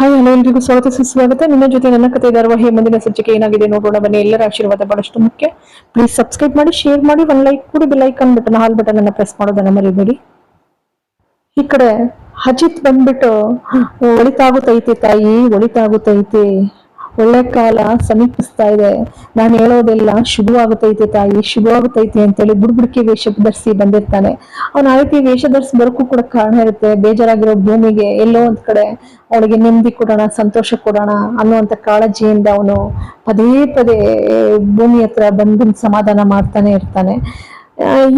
Hi, hello ಎಲ್ರಿಗೂ ಸ್ವಾಗತ. ಸುಸ್ವಾಗತ. ನಿಮ್ಮ ಜೊತೆ ನನ್ನ ಕಥೆ ಹೇ ಮುಂದಿನ ಸಂಚಿಕೆ ಏನಾಗಿದೆ ನೋಡೋಣ. ಬನ್ನಿ, ಎಲ್ಲರ ಆಶೀರ್ವಾದ ಬಹಳಷ್ಟು ಮುಖ್ಯ. ಪ್ಲೀಸ್ ಸಬ್ಸ್ಕ್ರೈಬ್ ಮಾಡಿ ಶೇರ್ ಮಾಡಿ ಒನ್ ಲೈಕ್ ಕೂಡ ಐಕಾನ್ ಬಟನ್ ಹಾಲ್ ಬಟನ್ ಅನ್ನ ಪ್ರೆಸ್ ಮಾಡೋದನ್ನ ಮರಿಬೇಡಿ. ಈ ಕಡೆ ಅಜಿತ್ ಬಂದ್ಬಿಟ್ಟು ಒಳಿತಾಗುತ್ತೈತೆ ತಾಯಿ ಒಳಿತಾಗುತ್ತೈತೆ ಒಳ್ಳೆ ಕಾಲ ಸಮೀಪಿಸ್ತಾ ಇದೆ. ನಾನು ಹೇಳೋದೆಲ್ಲ ಶುಭವಾಗುತ್ತೈತೆ ತಾಯಿ, ಶುಭವಾಗುತ್ತೈತೆ ಅಂತೇಳಿ ಬುಡ್ಬುಡ್ಕಿ ವೇಷ ಧರಿಸಿ ಬಂದಿರ್ತಾನೆ. ಅವನ ಆ ರೀತಿ ವೇಷ ಧರಿಸಿ ಬರೋಕ್ಕೂ ಕೂಡ ಕಾರಣ ಇರುತ್ತೆ. ಬೇಜಾರಾಗಿರೋ ಭೂಮಿಗೆ ಎಲ್ಲೋ ಒಂದ್ ಕಡೆ ಅವಳಿಗೆ ನೆಮ್ಮದಿ ಕೊಡೋಣ, ಸಂತೋಷ ಕೊಡೋಣ ಅನ್ನುವಂಥ ಕಾಳಜಿಯಿಂದ ಅವನು ಪದೇ ಪದೇ ಭೂಮಿ ಹತ್ರ ಬಂದು ಸಮಾಧಾನ ಮಾಡ್ತಾನೆ ಇರ್ತಾನೆ.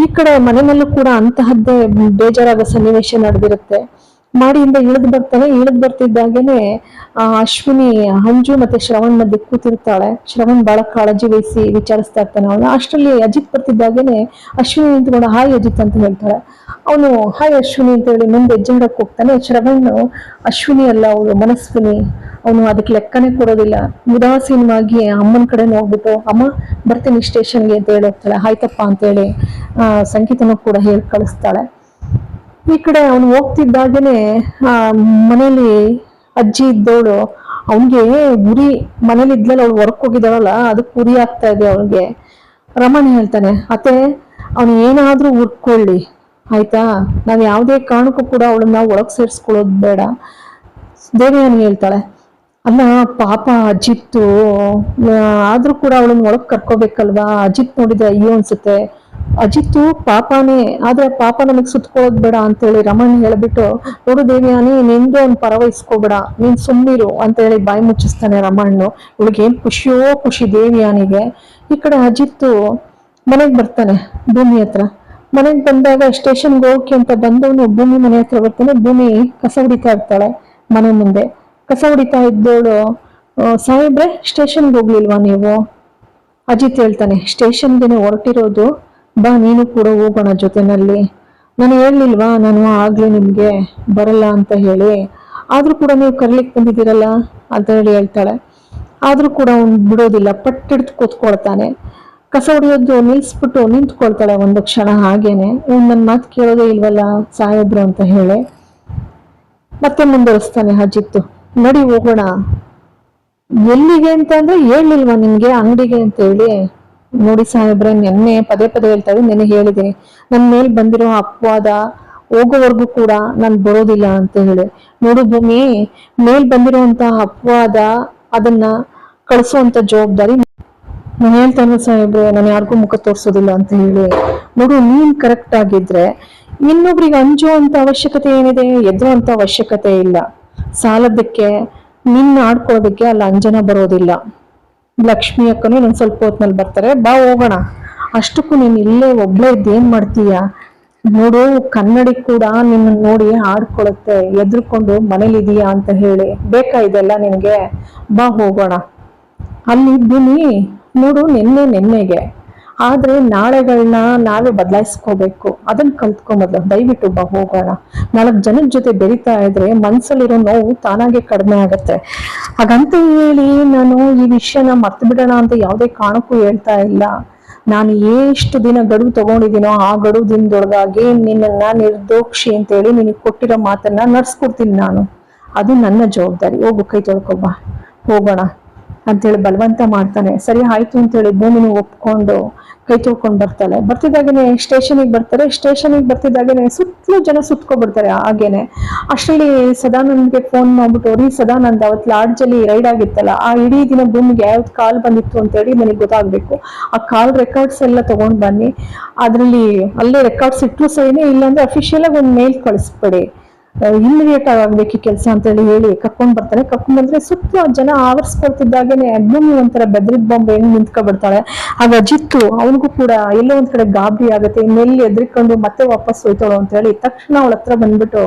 ಈ ಕಡೆ ಮನೆಯಲ್ಲೂ ಕೂಡ ಅಂತಹದ್ದೇ ಬೇಜಾರಾದ ಸನ್ನಿವೇಶ ನಡೆದಿರುತ್ತೆ. ಮಾಡಿಯಿಂದ ಇಳಿದು ಬರ್ತಾನೆ, ಇಳಿದು ಬರ್ತಿದ್ದಾಗೇನೆ ಆ, ಅಶ್ವಿನಿ ಹಂಜು ಮತ್ತೆ ಶ್ರವಣ್ ಮಧ್ಯೆ ಕೂತಿರ್ತಾಳೆ. ಶ್ರವಣ್ ಬಹಳ ಕಾಳಜಿ ವಹಿಸಿ ವಿಚಾರಿಸ್ತಾ ಇರ್ತಾನೆ ಅವನು. ಅಷ್ಟರಲ್ಲಿ ಅಜಿತ್ ಬರ್ತಿದ್ದಾಗೇನೆ ಅಶ್ವಿನಿ ನಿಂತ್ಕೊಂಡು, ಹಾಯ್ ಅಜಿತ್ ಅಂತ ಹೇಳ್ತಾಳೆ. ಅವನು, ಹಾಯ್ ಅಶ್ವಿನಿ ಅಂತ ಹೇಳಿ ಮುಂದೆ ಹೆಜ್ಜೆ ಹೋಗ್ತಾನೆ. ಶ್ರವಣ್, ಅಶ್ವಿನಿ ಅಲ್ಲ, ಅವಳು ಮನಸ್ವಿನಿ. ಅವನು ಅದಕ್ಕೆ ಲೆಕ್ಕನೇ ಕೊಡೋದಿಲ್ಲ. ಉದಾಸೀನವಾಗಿ ಅಮ್ಮನ ಕಡೆ ನೋಡ್ಬಿಟ್ಟು ಅಮ್ಮ, ಬರ್ತೀನಿ ಸ್ಟೇಷನ್ಗೆ ಅಂತ ಹೇಳಿ ಹೋಗ್ತಾಳೆ. ಆಯ್ತಪ್ಪ ಅಂತೇಳಿ ಆ, ಸಂಗೀತನೂ ಕೂಡ ಹೇಳಿ ಕಳಿಸ್ತಾಳೆ. ಈ ಕಡೆ ಅವನು ಹೋಗ್ತಿದ್ದಾಗೇನೆ, ಆ, ಮನೇಲಿ ಅಜ್ಜಿ ಇದ್ದವಳು, ಅವನ್ಗೆ ಗುರಿ ಮನೇಲಿ ಇದ್ಲಲ್ಲ ಅವಳು ಹೊರಕ್ ಹೋಗಿದ್ದಾಳಲ್ಲ, ಅದಕ್ಕೆ ಉರಿ ಆಗ್ತಾ ಇದೆ ಅವಳಿಗೆ ರಮಣ ಹೇಳ್ತಾನೆ, ಅತ್ತೆ, ಅವನು ಏನಾದ್ರೂ ಉರ್ಕೊಳ್ಳಿ ಆಯ್ತಾ? ನಾವು ಯಾವುದೇ ಕಾರಣಕ್ಕೂ ಕೂಡ ಅವಳನ್ನ ಒಳಗೆ ಸೇರಿಸ್ಕೊಳ್ಳೋದು ಬೇಡ. ದೇವಯಾನಿ ಹೇಳ್ತಾಳೆ, ಅಲ್ಲ, ಪಾಪ ಅಜಿತ್ತು, ಆದ್ರೂ ಕೂಡ ಅವಳನ್ನ ಒಳಗೆ ಕರ್ಕೋಬೇಕಲ್ವಾ? ಅಜಿತ್ ನೋಡಿದ್ರೆ ಅಯ್ಯೋ ಅನ್ಸುತ್ತೆ. ಅಜಿತ್ತು, ಪಾಪನೇ, ಆದ್ರೆ ಪಾಪ ನಮಗ್ ಸುತ್ಕೊಳ್ಳೋದ್ ಬೇಡ ಅಂತೇಳಿ ರಮಣ್ ಹೇಳ್ಬಿಟ್ಟು, ನೋಡು ದೇವಿಯಾನಿ ನಿಂದು ಅವ್ನ್ ಪರವಹಿಸ್ಕೋಬೇಡ ನೀನ್ ಸುಮ್ಮಿರು ಅಂತ ಹೇಳಿ ಬಾಯಿ ಮುಚ್ಚಿಸ್ತಾನೆ ರಮಣ್ಣು. ಇವಳಿಗೆ ಏನ್ ಖುಷಿಯೋ ಖುಷಿ ದೇವಿಯಾನಿಗೆ ಈ ಕಡೆ ಅಜಿತ್ತು ಮನೆಗ್ ಬರ್ತಾನೆ ಭೂಮಿ ಹತ್ರ. ಮನೆಗ್ ಬಂದಾಗ ಸ್ಟೇಷನ್ಗೆ ಹೋಗಕ್ಕೆ ಅಂತ ಬಂದವನು ಭೂಮಿ ಮನೆ ಹತ್ರ ಬರ್ತಾನೆ. ಭೂಮಿ ಕಸ ಹೊಡಿತಾ ಇರ್ತಾಳೆ ಮನೆ ಮುಂದೆ. ಕಸ ಹೊಡಿತಾ ಇದ್ದವಳು ಸಾಹೇಬ್ರೆ, ಸ್ಟೇಷನ್ಗೆ ಹೋಗ್ಲಿಲ್ವಾ ನೀವು? ಅಜಿತ್ ಹೇಳ್ತಾನೆ, ಸ್ಟೇಷನ್ಗೆನೆ ಹೊರಟಿರೋದು ಬಾ, ನೀನು ಕೂಡ ಹೋಗೋಣ ಜೊತೆನಲ್ಲಿ. ನಾನು ಹೇಳಲಿಲ್ವಾ, ನಾನು ಆಗ್ಲೇ ನಿಮ್ಗೆ ಬರಲ್ಲ ಅಂತ ಹೇಳಿ. ಆದ್ರೂ ಕೂಡ ನೀವು ಕರ್ಲಿಕ್ ಬಂದಿದ್ದೀರಲ್ಲ ಅಂತ ಹೇಳಿ ಹೇಳ್ತಾಳೆ. ಆದ್ರೂ ಕೂಡ ಅವ್ನು ಬಿಡೋದಿಲ್ಲ, ಪಟ್ಟಿಡ್ದು ಕೂತ್ಕೊಳ್ತಾನೆ. ಕಸ ಹೊಡೆಯೋದು ನಿಲ್ಸ್ಬಿಟ್ಟು ನಿಂತ್ಕೊಳ್ತಾಳೆ ಒಂದು ಕ್ಷಣ ಹಾಗೇನೆ. ಇವ್ನು ನನ್ನ ಮಾತು ಕೇಳೋದೇ ಇಲ್ವಲ್ಲ, ಸಾಹೇಬ್ರು ಅಂತ ಹೇಳಿ. ಮತ್ತೆ ಮುಂದುವರಿಸ್ತಾನೆ ಅಜಿತ್ತು ನಡಿ ಹೋಗೋಣ. ಎಲ್ಲಿಗೆ ಅಂತ ಅಂದ್ರೆ ಹೇಳಿಲ್ವಾ ನಿಮ್ಗೆ, ಅಂಗಡಿಗೆ ಅಂತ ಹೇಳಿ. ನೋಡಿ ಸಾಹೇಬ್ರೆ ನೆನ್ನೆ ಪದೇ ಪದೇ ಹೇಳ್ತಾ ಇದ್ದೀನಿ ನೆನೆ ಹೇಳಿದ್ದೀನಿ. ನನ್ನ ಮೇಲೆ ಬಂದಿರೋ ಅಪವಾದ ಹೋಗೋವರೆಗೂ ಕೂಡ ನಾನು ಬರೋದಿಲ್ಲ ಅಂತ ಹೇಳಿ. ನೋಡು ಭೂಮಿ, ಮೇಲ್ ಬಂದಿರುವಂತಹ ಅಪವಾದ ಅದನ್ನ ಕಳಿಸುವಂತ ಜವಾಬ್ದಾರಿ ನಾನು ಹೇಳ್ತಾನೆ ಸಾಹೇಬ್ರೆ ನಾನು ಯಾರಿಗೂ ಮುಖ ತೋರಿಸೋದಿಲ್ಲ ಅಂತ ಹೇಳಿ. ನೋಡು, ನೀನ್ ಕರೆಕ್ಟ್ ಆಗಿದ್ರೆ ಇನ್ನೊಬ್ರಿಗೆ ಅಂಜುವಂತ ಅವಶ್ಯಕತೆ ಏನಿದೆ? ಎದುರುವಂತ ಅವಶ್ಯಕತೆ ಇಲ್ಲ. ಸಾಲದಕ್ಕೆ ನಿನ್ನ ಆಡ್ಕೊಳ್ಳೋದಕ್ಕೆ ಅಲ್ಲಿ ಅಂಜನ ಬರೋದಿಲ್ಲ. ಲಕ್ಷ್ಮಿ ಅಕ್ಕನು ಇನ್ನೊಂದ್ ಸ್ವಲ್ಪ ಹೊತ್ನಲ್ಲಿ ಬರ್ತಾರೆ. ಬಾ ಹೋಗೋಣ. ಅಷ್ಟಕ್ಕೂ ನೀನು ಇಲ್ಲೇ ಒಬ್ಳೆ ಇದ್ದು ಏನ್ ಮಾಡ್ತೀಯ? ನೋಡು, ಕನ್ನಡಿ ಕೂಡ ನಿನ್ನ ನೋಡಿ ಆಡ್ಕೊಳುತ್ತೆ. ಎದ್ರುಕೊಂಡು ಮನೇಲಿದೀಯಾ ಅಂತ ಹೇಳಿ. ಬೇಕಾ ಇದೆಲ್ಲ ನಿನಗೆ? ಬಾ ಹೋಗೋಣ. ಅಲ್ಲಿ ಭೂಮಿ ನೋಡು, ನಿನ್ನೆ ನಿನ್ನೆಗೆ. ಆದ್ರೆ ನಾಳೆಗಳನ್ನ ನಾವೇ ಬದಲಾಯಿಸ್ಕೋಬೇಕು. ಅದನ್ನ ಕಲ್ತ್ಕೊಂಬದ್ಲು ದಯವಿಟ್ಟು ಬಾ, ಹೋಗೋಣ. ನಾಲ್ಕು ಜನದ ಜೊತೆ ಬೆರಿತಾ ಇದ್ರೆ ಮನ್ಸಲ್ಲಿರೋ ನೋವು ತಾನಾಗೆ ಕಡಿಮೆ ಆಗತ್ತೆ. ಹಾಗಂತ ಹೇಳಿ ನಾನು ಈ ವಿಷಯನ ಮರ್ತು ಬಿಡೋಣ ಅಂತ ಯಾವುದೇ ಕಾರಣಕ್ಕೂ ಹೇಳ್ತಾ ಇಲ್ಲ. ನಾನು ಎಷ್ಟು ದಿನ ಗಡುವು ತಗೊಂಡಿದ್ದೀನೋ ಆ ಗಡುವು ದಿನದೊಳಗಾಗಿ ನಿನ್ನನ್ನ ನಿರ್ದೋಕ್ಷಿ ಅಂತೇಳಿ ನಿನಗೆ ಕೊಟ್ಟಿರೋ ಮಾತನ್ನ ನಡ್ಸ್ಕೊಡ್ತೀನಿ ನಾನು. ಅದು ನನ್ನ ಜವಾಬ್ದಾರಿ. ಹೋಗು, ಕೈ ತೊಳ್ಕೊಬ್ಬ ಹೋಗೋಣ. ಅಂತೇಳಿ ಬಲವಂತ ಮಾಡ್ತಾನೆ. ಸರಿ, ಆಯ್ತು ಅಂತೇಳಿ ಭೂಮಿನ ಒಪ್ಕೊಂಡು ಕೈ ತೊಳ್ಕೊಂಡು ಬರ್ತಾಳೆ. ಬರ್ತಿದ್ದಾಗೇನೆ ಸ್ಟೇಷನಿಗೆ ಬರ್ತಾರೆ. ಸ್ಟೇಷನಿಗೆ ಬರ್ತಿದ್ದಾಗೇನೆ ಸುತ್ತಲೂ ಜನ ಸುತ್ಕೊಬಿಡ್ತಾರೆ ಹಾಗೇನೆ. ಅಷ್ಟರಲ್ಲಿ ಸದಾನಂದ್ಗೆ ಫೋನ್ ಮಾಡ್ಬಿಟ್ಟು, ರೀ ಸದಾನಂದ್ ಅವತ್ತು ಲಾಡ್ಜಲ್ಲಿ ರೈಡ್ ಆಗಿತ್ತಲ್ಲ, ಆ ಇಡೀ ದಿನ ಭೂಮಿಗೆ ಯಾವ್ದು ಕಾಲ್ ಬಂದಿತ್ತು ಅಂತೇಳಿ ನನಗೆ ಗೊತ್ತಾಗಬೇಕು. ಆ ಕಾಲ್ ರೆಕಾರ್ಡ್ಸ್ ಎಲ್ಲ ತಗೊಂಡ್ ಬನ್ನಿ. ಅದರಲ್ಲಿ ಅಲ್ಲೇ ರೆಕಾರ್ಡ್ಸ್ ಇಟ್ರು ಸರಿನೇ, ಇಲ್ಲಾಂದ್ರೆ ಅಫಿಷಿಯಲಾಗಿ ಒಂದು ಮೇಲ್ ಕಳಿಸ್ಬಿಡಿ. ಇಮಿಡಿಯೇಟ್ ಆಗ್ಬೇಕು ಈ ಕೆಲಸ ಅಂತ ಹೇಳಿ ಹೇಳಿ ಕರ್ಕೊಂಡ್ ಬರ್ತಾನೆ ಬಂದ್ರೆ ಸುತ್ತ ಜನ ಆವರಿಸ್ಕೊಳ್ತಿದ್ದಾಗೇನೆ ಭೂಮಿ ಒಂಥರ ಬೆದ್ರಿದ್ ಬಾಂಬೆ ಹೆಂಗ್ ನಿಂತ್ಕೊಬಿಡ್ತಾಳೆ. ಆಗ ಅಜಿತ್ತು ಅವನಿಗೂ ಕೂಡ ಎಲ್ಲೋ ಒಂದ್ ಕಡೆ ಗಾಬರಿ ಆಗುತ್ತೆ. ಇನ್ನೆಲ್ಲಿ ಎದ್ರಿಕೊಂಡು ಮತ್ತೆ ವಾಪಸ್ ಹೋಯ್ತಾಳು ಅಂತ ಹೇಳಿ ತಕ್ಷಣ ಅವಳ ಹತ್ರ ಬಂದ್ಬಿಟ್ಟು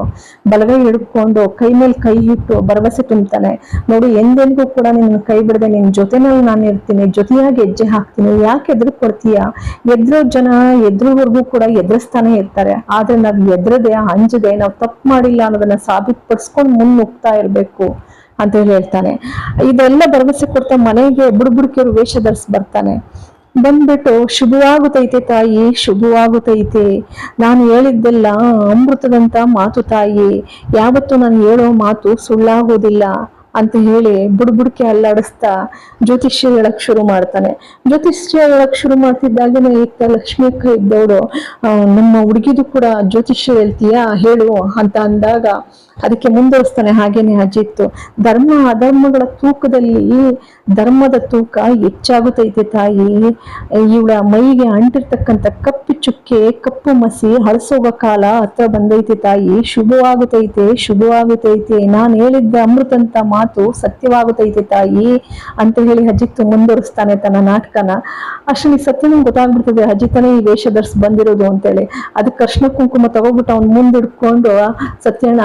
ಬಲಗೈ ಹಿಡ್ಕೊಂಡು ಕೈ ಮೇಲೆ ಕೈ ಇಟ್ಟು ಭರವಸೆ ತುಂಬ್ತಾನೆ. ನೋಡಿ, ಎಂದೆಂದಿಗೂ ಕೂಡ ನಿನ್ನ ಕೈ ಬಿಡದೆ, ನಿನ್ ಜೊತೆನಲ್ಲಿ ನಾನು ಇರ್ತೀನಿ, ಜೊತೆಯಾಗಿ ಹೆಜ್ಜೆ ಹಾಕ್ತೀನಿ, ಯಾಕೆ ಎದುರು ಕೊಡ್ತೀಯ ಎದ್ರೋ ಜನ ಎದುರುವರೆಗೂ ಕೂಡ ಎದುರಿಸ್ತಾನೆ ಇರ್ತಾರೆ. ಆದ್ರೆ ನಾವ್ ಎದ್ರದೆ ಅಂಜದೆ ನಾವು ತಪ್ಪು ಮಾಡಿಲ್ಲ ಅನ್ನೋದನ್ನ ಸಾಬೀತುಪಡಿಸ್ಕೊಂಡು ಮುಂದೆ ಹೋಗ್ತಾ ಇರ್ಬೇಕು ಅಂತ ಹೇಳಿ ಹೇಳ್ತಾನೆ. ಇದೆಲ್ಲ ಭರವಸೆ ಕೊಡ್ತಾ ಮನೆಗೆ ಬುಡ್ಬುಡ್ಕಿರು ವೇಷ ಧರಿಸಿ ಬರ್ತಾನೆ. ಬಂದ್ಬಿಟ್ಟು ಶುಭವಾಗುತ್ತೈತೆ ತಾಯಿ ಶುಭವಾಗುತ್ತೈತೆ ನಾನು ಹೇಳಿದ್ದೆಲ್ಲ ಅಮೃತದಂತ ಮಾತು ತಾಯಿ. ಯಾವತ್ತು ನಾನು ಹೇಳೋ ಮಾತು ಸುಳ್ಳಾಗೋದಿಲ್ಲ. ಅಂತ ಹೇಳಿ ಬುಡ್ಬುಡ್ಕೆ ಅಲ್ಲಾಡಿಸ್ತಾ ಜ್ಯೋತಿಷ್ಯ ಹೇಳಕ್ ಶುರು ಮಾಡ್ತಾನೆ. ಜ್ಯೋತಿಷ್ಯ ಹೇಳಕ್ ಶುರು ಮಾಡ್ತಿದ್ದಾಗನೇ ಇತ್ತ ಲಕ್ಷ್ಮಿ ಅಕ್ಕ ಇದ್ದವಳು ನಮ್ಮ ಹುಡುಗಿದು ಕೂಡ ಜ್ಯೋತಿಷ್ಯ ಹೇಳ್ತೀಯಾ? ಹೇಳು ಅಂತ ಅಂದಾಗ ಅದಕ್ಕೆ ಮುಂದುವರಿಸ್ತಾನೆ. ಹಾಗೇನೆ ಅಜಿತ್ತು ಧರ್ಮ ಅಧರ್ಮಗಳ ತೂಕದಲ್ಲಿ ಧರ್ಮದ ತೂಕ ಹೆಚ್ಚಾಗುತ್ತೈತೆ ತಾಯಿ. ಇವಳ ಮೈಗೆ ಅಂಟಿರ್ತಕ್ಕಂಥ ಕಪ್ಪು ಚುಕ್ಕೆ, ಕಪ್ಪು ಮಸಿ ಹಳಸೋಗ ಕಾಲ ಹತ್ರ ಬಂದೈತೆ ತಾಯಿ. ಶುಭವಾಗುತ್ತೈತೆ ಶುಭವಾಗುತ್ತೈತೆ. ನಾನು ಹೇಳಿದ್ದ ಅಮೃತಂತ ಮಾತು ಸತ್ಯವಾಗುತ್ತೈತೆ ತಾಯಿ ಅಂತ ಹೇಳಿ ಅಜಿತ್ ಮುಂದುವರಿಸ್ತಾನೆ ತನ್ನ ನಾಟಕನ. ಅಷ್ಟರಲ್ಲಿ ಸತ್ಯನ ಗೊತ್ತಾಗ್ಬಿಡ್ತದೆ, ಅಜಿತನೇ ಈ ವೇಷ ಧರಿಸಿ ಬಂದಿರೋದು ಅಂತೇಳಿ. ಅದಕ್ಕೆ ಕೃಷ್ಣ ಕುಂಕುಮ ತಗೋಬಿಟ್ಟು ಅವ್ನು ಮುಂದಿಡ್ಕೊಂಡು ಸತ್ಯಣ್ಣ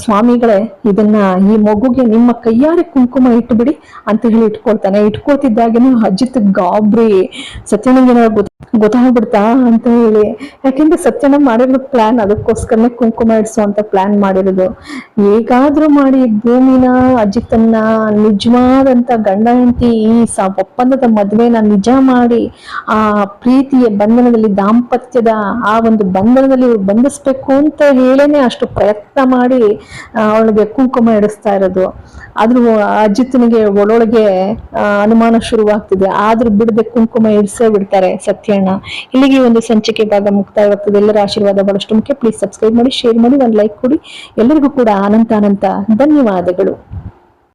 ಸ್ವಾಮಿಗಳೇ, ಇದನ್ನ ಈ ಮಗುಗೆ ನಿಮ್ಮ ಕೈಯಾರೆ ಕುಂಕುಮ ಇಟ್ಬಿಡಿ ಅಂತ ಹೇಳಿ ಇಟ್ಕೊಳ್ತಾನೆ. ಇಟ್ಕೊಳ್ತಿದ್ದಾಗೇನು ಅಜಿತ್ ಗಾಬ್ರಿ. ಸತ್ಯನಿಗೆ ಗೊತ್ತಾಗ್ಬಿಡ್ತಾ ಅಂತ ಹೇಳಿ. ಯಾಕೆಂದ್ರೆ ಸತ್ಯನ ಮಾಡಿರೋ ಪ್ಲಾನ್ ಅದಕ್ಕೋಸ್ಕರನೇ ಕುಂಕುಮ ಇಡ್ಸೋ ಅಂತ ಪ್ಲಾನ್ ಮಾಡಿರೋದು. ಹೇಗಾದ್ರೂ ಮಾಡಿ ಭೂಮಿನ, ಅಜಿತನ್ನ, ನಿಜವಾದಂತ ಗಂಡ, ಹೆಂಡತಿ ಈ ಸ ಒಪ್ಪಂದದ ಮದುವೆನ ನಿಜ ಮಾಡಿ ಆ ಪ್ರೀತಿಯ ಬಂಧನದಲ್ಲಿ, ದಾಂಪತ್ಯದ ಆ ಒಂದು ಬಂಧನದಲ್ಲಿ ಬಂಧಿಸ್ಬೇಕು ಅಂತ ಹೇಳೇನೆ ಅಷ್ಟು ಪ್ರಯತ್ನ ಮಾಡಿ ಅವಳಿಗೆ ಕುಂಕುಮ ಇಡಿಸ್ತಾ ಇರೋದು. ಆದ್ರೂ ಅಜಿತ್ನಿಗೆ ಒಳೊಳಗೆ ಅನುಮಾನ ಶುರುವಾಗ್ತಿದೆ. ಆದ್ರೂ ಬಿಡದೆ ಕುಂಕುಮ ಇರಿಸೇ ಬಿಡ್ತಾರೆ ಸತ್ಯಣ್ಣ. ಇಲ್ಲಿಗೆ ಒಂದು ಸಂಚಿಕೆ ಭಾಗ ಮುಕ್ತಾಯವಾಗ್ತದೆ. ಎಲ್ಲರ ಆಶೀರ್ವಾದ ಬಹಳಷ್ಟು ಮುಖ್ಯ. ಪ್ಲೀಸ್ ಸಬ್ಸ್ಕ್ರೈಬ್ ಮಾಡಿ ಶೇರ್ ಮಾಡಿ, ಒಂದು ಲೈಕ್ ಕೊಡಿ. ಎಲ್ಲರಿಗೂ ಕೂಡ ಅನಂತ ಅನಂತ ಧನ್ಯವಾದಗಳು.